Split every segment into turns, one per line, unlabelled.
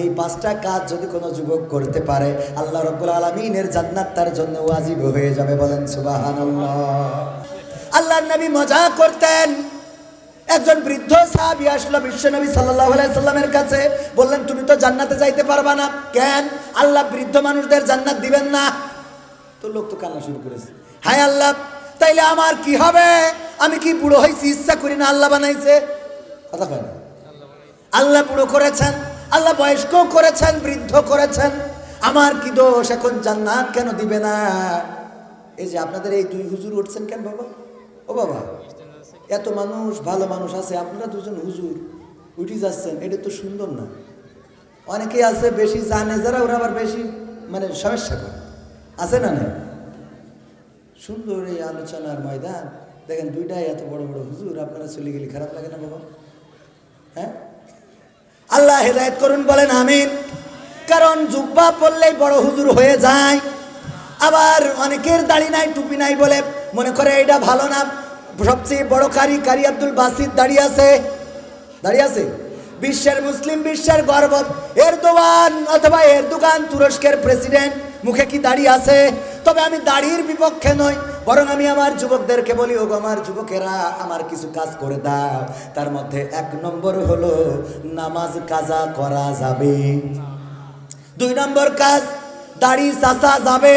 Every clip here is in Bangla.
এই পাঁচটা কাজ যদি কোনো যুবক করতে পারে, আল্লাহ রব্বুল আলমিনের জান্নাত তার জন্য ওয়াজিব হয়ে যাবে বলেন সুবাহান আল্লাহ নবী মজা করতেন। একজন বৃদ্ধ সাহাবি আসলো বিশ্বনবী সাল্লাহ সাল্লামের কাছে, বললেন, তুমি তো জান্নাতে যাইতে পারবা না। কেন? আল্লাহ বৃদ্ধ মানুষদের জান্নাত দিবেন না। তো লোক তো কান্না শুরু করেছে। হায় আল্লাহ, তাইলে আমার কি হবে? আমি কি বুড়ো হয়েছি ইচ্ছা করি না আল্লাহ বানাইছে কথা কয় না। আল্লাহ বুড়ো করেছেন। আল্লাহ বয়স্ক করেছেন, বৃদ্ধ করেছেন। আমার কি দোষ? এখন জান্নাত কেন দিবে না? এই যে আপনাদের এই দুই হুজুর উঠছেন কেন বাবা? ও বাবা, এত মানুষ, ভালো মানুষ আছে, আপনারা দুজন হুজুর, উঠি যাচ্ছেন, এটা তো সুন্দর না। অনেকেই আছে বেশি জানে, যারা ওরা আবার বেশি মানে সমস্যা করে। আছে না না সুন্দর এই আলোচনার ময়দান। দেখেন দুইটাই এত বড় বড় হুজুর, আপনারা চলে গেলে খারাপ লাগে না বাবা? হ্যাঁ? হেদায়ত করুন, বলেন আমিন। কারণ জুব্বা পড়লেই বড় হুজুর হয়ে যায়। আবার অনেকের দাড়ি নাই, টুপি নাই বলে মনে করে এটা ভালো না। সবচেয়ে বড় কারি কারি আব্দুল বাসিদ দাঁড়িয়ে আছে। দাঁড়িয়ে আছে? বিশ্বের মুসলিম, বিশ্বের গর্ব এর দোকান অথবা এর দোকান তুরস্কের প্রেসিডেন্ট মুখে কি দাড়ি আছে? তবে আমি দাড়ির বিপক্ষে নই। বরং আমি আমার যুবকদেরকে বলি, ওগো আমার যুবকেরা, আমার কিছু কাজ করে দাও। তার মধ্যে এক নম্বর হলো, নামাজ কাজা করা যাবে। দুই নম্বর কাজ, দাড়ি চাচা যাবে।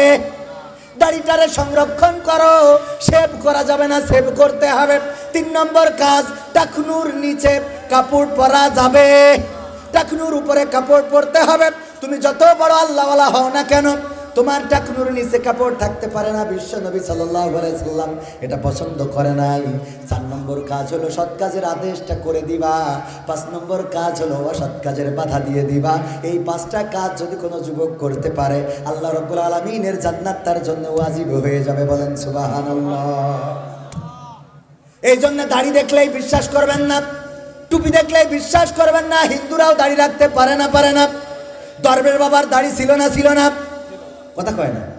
দাড়িটারে সংরক্ষণ করো। সেভ করা যাবে না সেভ করতে হবে। তিন নম্বর কাজ, টাকনুর নিচে কাপড় পরা যাবে। টাকনুর উপরে কাপড় পরতে হবে। তুমি যত বড় আল্লাহওয়ালা হও না কেন তোমার টাকনুর নিচে কাপড় থাকতে পারে না, বিশ্ব নবী সাল্লাম এটা পছন্দ করে নাই। চার নম্বর কাজ হলো সৎ কাজের আদেশটা করে দিবা, পাঁচ নম্বর কাজ হলো অসৎ কাজের বাধা দিয়ে দিবা। এই পাঁচটা কাজ যদি কোনো যুবক করতে পারে, আল্লাহ রব্বুল আলমিনের জান্নাত তার জন্য ওয়াজিব হয়ে যাবে বলেন সুবাহান এই জন্য দাড়ি দেখলেই বিশ্বাস করবেন না, টুপি দেখলেই বিশ্বাস করবেন না, হিন্দুরাও দাড়ি রাখতে পারে না পারে না। দরবের বাবার দাড়ি ছিল না ছিল না। কথা কয় না।